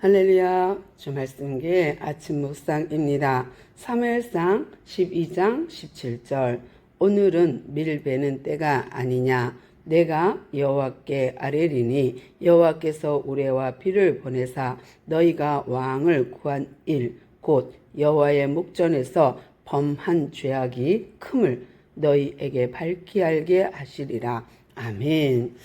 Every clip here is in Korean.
할렐루야 주 말씀계 아침 묵상입니다. 3일상 12장 17절 오늘은 밀베는 때가 아니냐 내가 여호와께 아뢰리니 여호와께서 우레와 비를 보내사 너희가 왕을 구한 일 곧 여호와의 목전에서 범한 죄악이 큼을 너희에게 밝히 알게 하시리라. 아멘.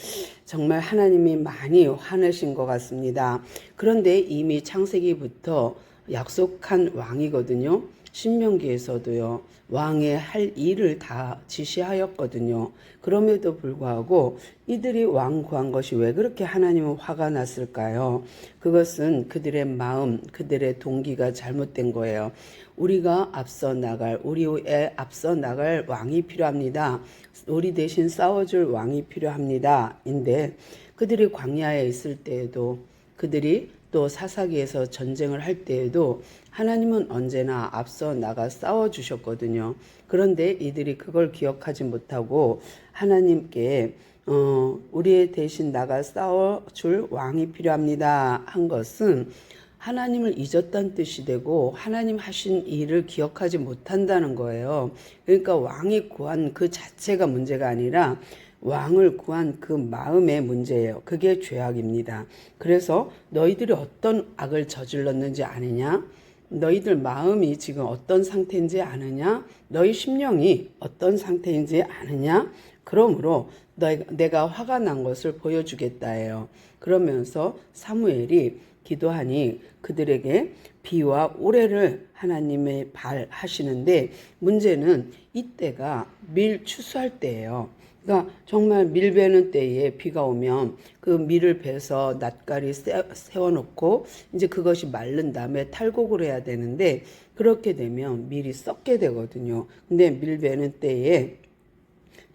정말 하나님이 많이 화내신 것 같습니다. 그런데 이미 창세기부터 약속한 왕이거든요. 신명기에서도요. 왕의 할 일을 다 지시하였거든요. 그럼에도 불구하고 이들이 왕 구한 것이 왜 그렇게 하나님은 화가 났을까요? 그것은 그들의 마음, 그들의 동기가 잘못된 거예요. 우리가 앞서 나갈, 우리의 앞서 나갈 왕이 필요합니다. 우리 대신 싸워줄 왕이 필요합니다. 인데 그들이 광야에 있을 때에도 그들이 또 사사기에서 전쟁을 할 때에도 하나님은 언제나 앞서 나가 싸워 주셨거든요. 그런데 이들이 그걸 기억하지 못하고 하나님께 어, 우리의 대신 나가 싸워 줄 왕이 필요합니다. 한 것은 하나님을 잊었다는 뜻이 되고 하나님 하신 일을 기억하지 못한다는 거예요. 그러니까 왕이 구한 그 자체가 문제가 아니라 왕을 구한 그 마음의 문제예요. 그게 죄악입니다. 그래서 너희들이 어떤 악을 저질렀는지 아느냐? 너희들 마음이 지금 어떤 상태인지 아느냐? 너희 심령이 어떤 상태인지 아느냐? 그러므로 내가 화가 난 것을 보여주겠다예요. 그러면서 사무엘이 기도하니 그들에게 비와 우레를 하나님의 발 하시는데 문제는 이때가 밀 추수할 때예요. 그러니까 정말 밀 베는 때에 비가 오면 그 밀을 베서 낯가리 세워놓고 이제 그것이 마른 다음에 탈곡을 해야 되는데 그렇게 되면 밀이 썩게 되거든요. 근데 밀 베는 때에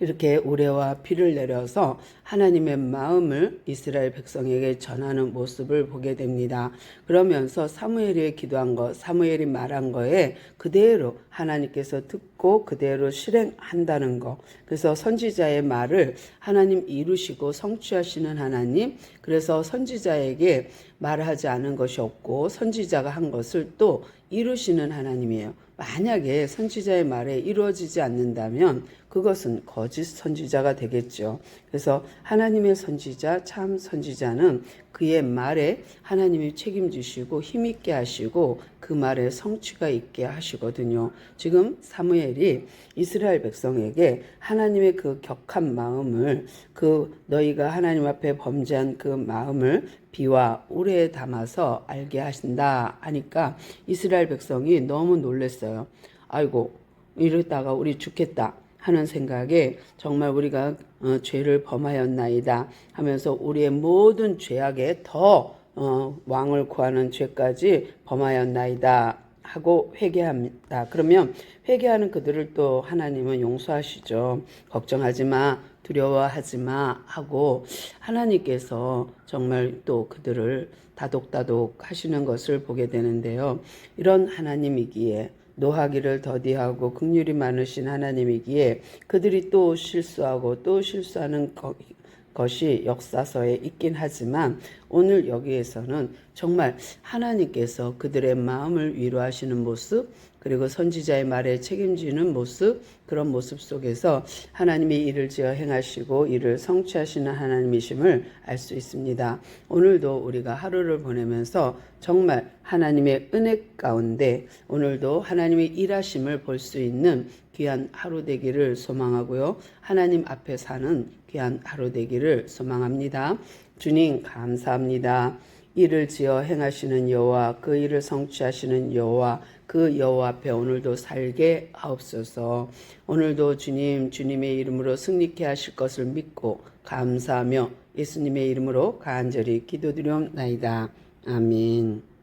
이렇게 우레와 비를 내려서 하나님의 마음을 이스라엘 백성에게 전하는 모습을 보게 됩니다. 그러면서 사무엘이 기도한 것, 사무엘이 말한 거에 그대로 하나님께서 듣고 그대로 실행한다는 것. 그래서 선지자의 말을 하나님 이루시고 성취하시는 하나님. 그래서 선지자에게 말하지 않은 것이 없고 선지자가 한 것을 또 이루시는 하나님이에요. 만약에 선지자의 말에 이루어지지 않는다면 그것은 거짓 선지자가 되겠죠. 그래서 하나님의 선지자, 참 선지자는 그의 말에 하나님이 책임지시고 힘있게 하시고 그 말에 성취가 있게 하시거든요. 지금 사무엘이 이스라엘 백성에게 하나님의 그 격한 마음을 그 너희가 하나님 앞에 범죄한 그 마음을 비와 우레에 담아서 알게 하신다 하니까 이스라엘 백성이 너무 놀랐어요. 아이고 이러다가 우리 죽겠다. 하는 생각에 정말 우리가 어, 죄를 범하였나이다 하면서 우리의 모든 죄악에 더 어, 왕을 구하는 죄까지 범하였나이다 하고 회개합니다. 그러면 회개하는 그들을 또 하나님은 용서하시죠. 걱정하지 마, 두려워하지 마 하고 하나님께서 정말 또 그들을 다독다독 하시는 것을 보게 되는데요. 이런 하나님이기에 노하기를 더디하고 극률이 많으신 하나님이기에 그들이 또 실수하고 또 실수하는 것이 역사서에 있긴 하지만 오늘 여기에서는 정말 하나님께서 그들의 마음을 위로하시는 모습 그리고 선지자의 말에 책임지는 모습 그런 모습 속에서 하나님이 일을 지어 행하시고 이를 성취하시는 하나님이심을 알 수 있습니다. 오늘도 우리가 하루를 보내면서 정말 하나님의 은혜 가운데 오늘도 하나님의 일하심을 볼 수 있는 귀한 하루 되기를 소망하고요. 하나님 앞에 사는 귀한 하루 되기를 소망합니다. 주님 감사합니다. 일을 지어 행하시는 여호와 그 일을 성취하시는 여호와 그 여호와 앞에 오늘도 살게 하옵소서. 오늘도 주님 주님의 이름으로 승리케 하실 것을 믿고 감사하며 예수님의 이름으로 간절히 기도드리옵나이다. 아멘.